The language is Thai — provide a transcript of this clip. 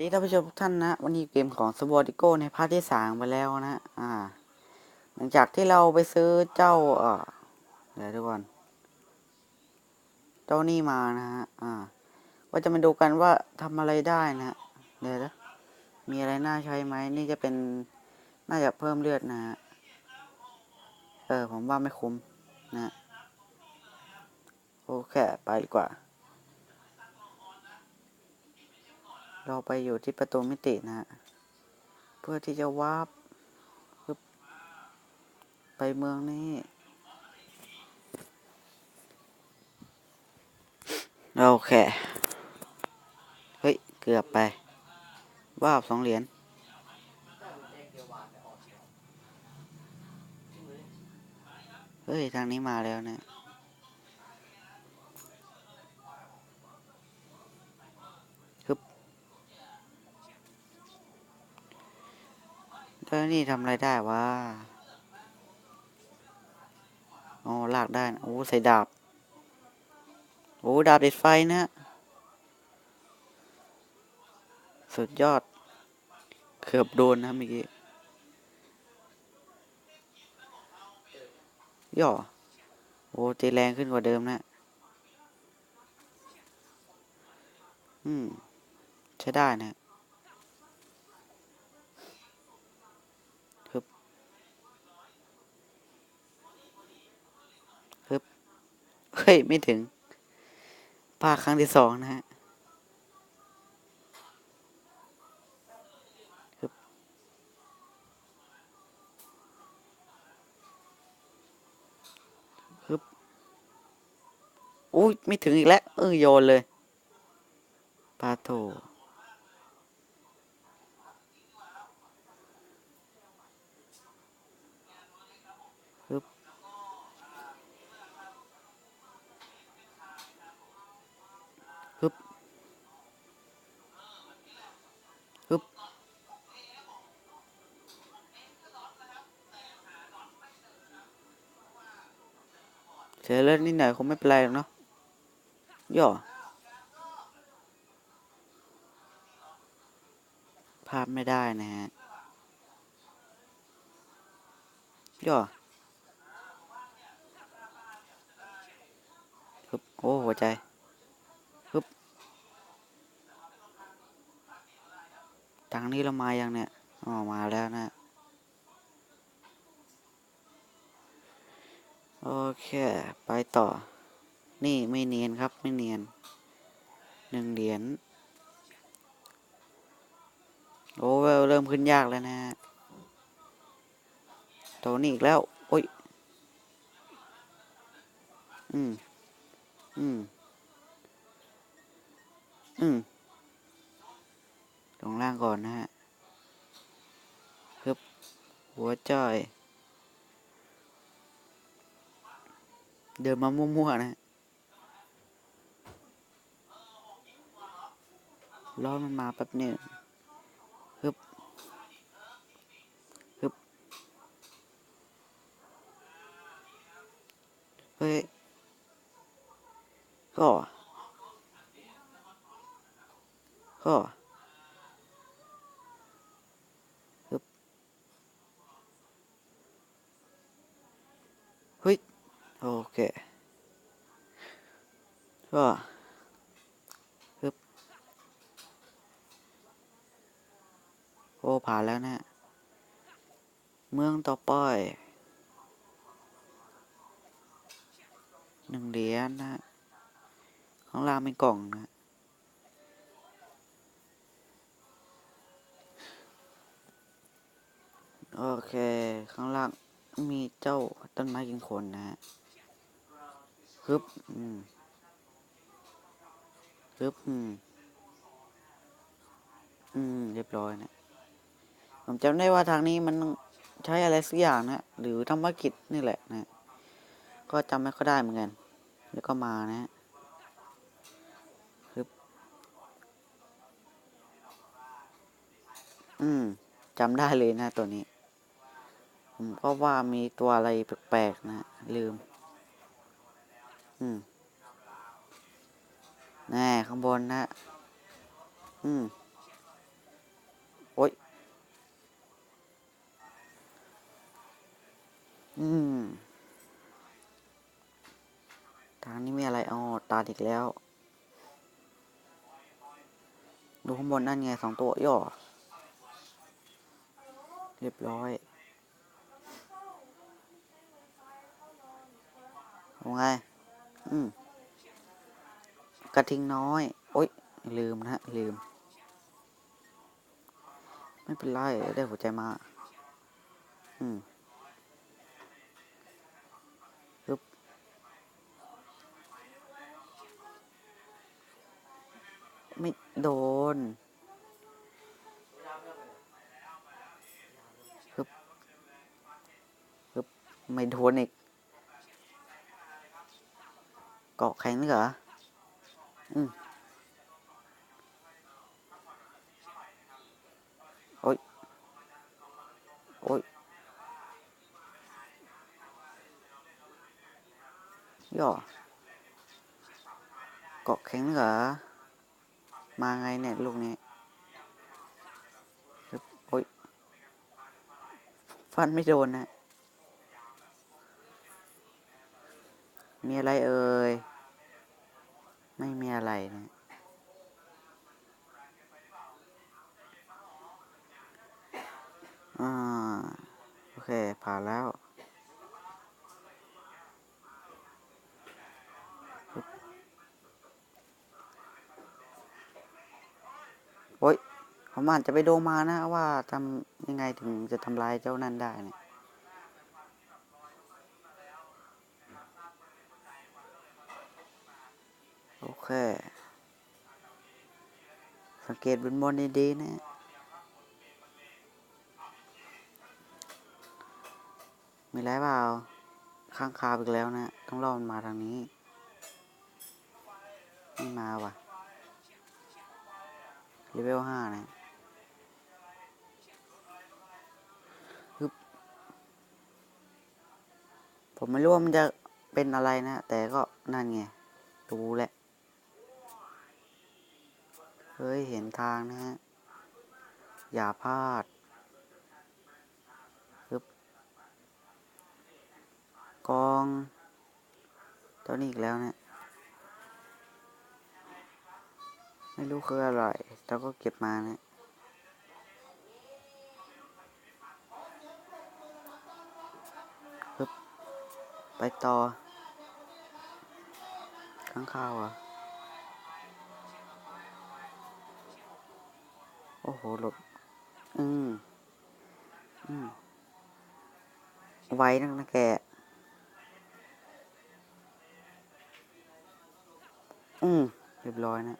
ดีท่านผู้ชมทุกท่านนะวันนี้เกมของสวอติโก้ในพาร์ทที่สามไปแล้วนะอ่า หลังจากที่เราไปซื้อเจ้าเอ่อเดี๋ยวทุกคนเจ้านี่มานะฮะอ่าว่าจะมาดูกันว่าทำอะไรได้นะเดี๋ยวนะมีอะไรน่าใช้ไหมนี่จะเป็นน่าจะเพิ่มเลือดนะฮะเออผมว่าไม่คุ้มนะฮะโอเคไปดีกว่า เราไปอยู่ที่ประตูมิตินะฮะเพื่อที่จะวาร์ปึบไปเมืองนี้โอเค เฮ้ย เกือบไปวาบสองเหรียญเฮ้ย ทางนี้มาแล้วเนะ แล้วนี่ทำอะไรได้วะอ๋อลากได้นะโอ้ใส่ดาบ โอ้ดาบเด็ดไฟนะสุดยอด เกือบโดนนะเมื่อกี้ย่อโอ้ตีแรงขึ้นกว่าเดิมนะอืม ใช้ได้นะ เฮ้ย ไม่ถึงภาคครั้งที่สองนะฮะฮึบอุ้ยไม่ถึงอีกแล้ว เออโยนเลย ปาโถ สียเลือดนิดหน่อยคงไม่เป็นไรหรอกเนาะย่อภาพไม่ได้นะฮะย่อฮึบโอ้หัวใจฮึบทางนี้เรามายังเนี่ยอ๋อมาแล้วนะ โอเค ไปต่อ นี่ไม่เนียนครับไม่เนียนหนึ่งเหรียญโอ้เริ่มขึ้นยากแล้วนะฮะโตนี่อีกแล้ว โอ้ย อืม อืม อืม ลงล่างก่อนนะฮะ ครับ หัวจ้อย เดินมามั่วๆนะฮะรอมันมาแป๊บหนึ่งฮึบฮึบเฮ้ย ก็ ก็ฮึบเฮ้ย โอเค ก็ฮึบโอ้ผ่านแล้วนะ เมืองต่อไปหนึ่งเหรียญนะข้างล่างเป็นกล่องนะโอเค ข้างล่างมีเจ้าต้นไม้กินคนนะฮะ ฮึบอืมฮึบอืมอืม เรียบร้อยนะผมจำได้ว่าทางนี้มันใช้อะไรสักอย่างนะหรือทำภารกิจนี่แหละนะ ก็จำไม่ค่อยได้เหมือนกัน แล้วก็มานะฮะฮึบอืมจำได้เลยนะตัวนี้ ผมก็ว่ามีตัวอะไรแปลกๆนะ ลืม อืมนี่ข้างบนนะอืมโอ้ย อืม ทางนี้มีอะไรอ๋อตาอีกแล้ว ดูข้างบนนั่นไงสองตัวย่อ เรียบร้อยทำไง กระทิงน้อย โอ๊ย ลืมนะฮะลืม ไม่เป็นไร ได้หัวใจมา อืมปึ๊บไม่โดนปึ๊บปึ๊บไม่โดนอีก เกาะแข็งนี่เหรออืมโอ๊ยโอ๊ยย่อเกาะแข็งเหรอ มาไงเนี่ยลูกนี้โอ๊ยฟันไม่โดนนะ มีอะไรเอ่ย ไม่มีอะไรนะ อ่า โอเค ผ่านแล้วโอ๊ยผมอาจจะไปดูมานะว่าทำยังไงถึงจะทำลายเจ้านั่นได้เนี่ย โอเคสังเกตบนบนดีๆนะมีไรเปล่า ข้างคาวอีกแล้วนะ ต้องรอมันมาทางนี้ ไม่มาว่ะเลเวลห้านะฮึบผมไม่รู้ว่ามันจะเป็นอะไรนะ แต่ก็นั่นไง รู้แหละ เฮ้ย เห็นทางนะฮะ อย่าพลาดฮึบกองตัวนี้อีกแล้วเนะี่ยไม่รู้คืออะไรแต่ก็เก็บมานะฮึบไปต่อข้างข้าวอะ อ้โห หลบ อืม อืม ไว้นักนะแก อืม เรียบร้อยนะ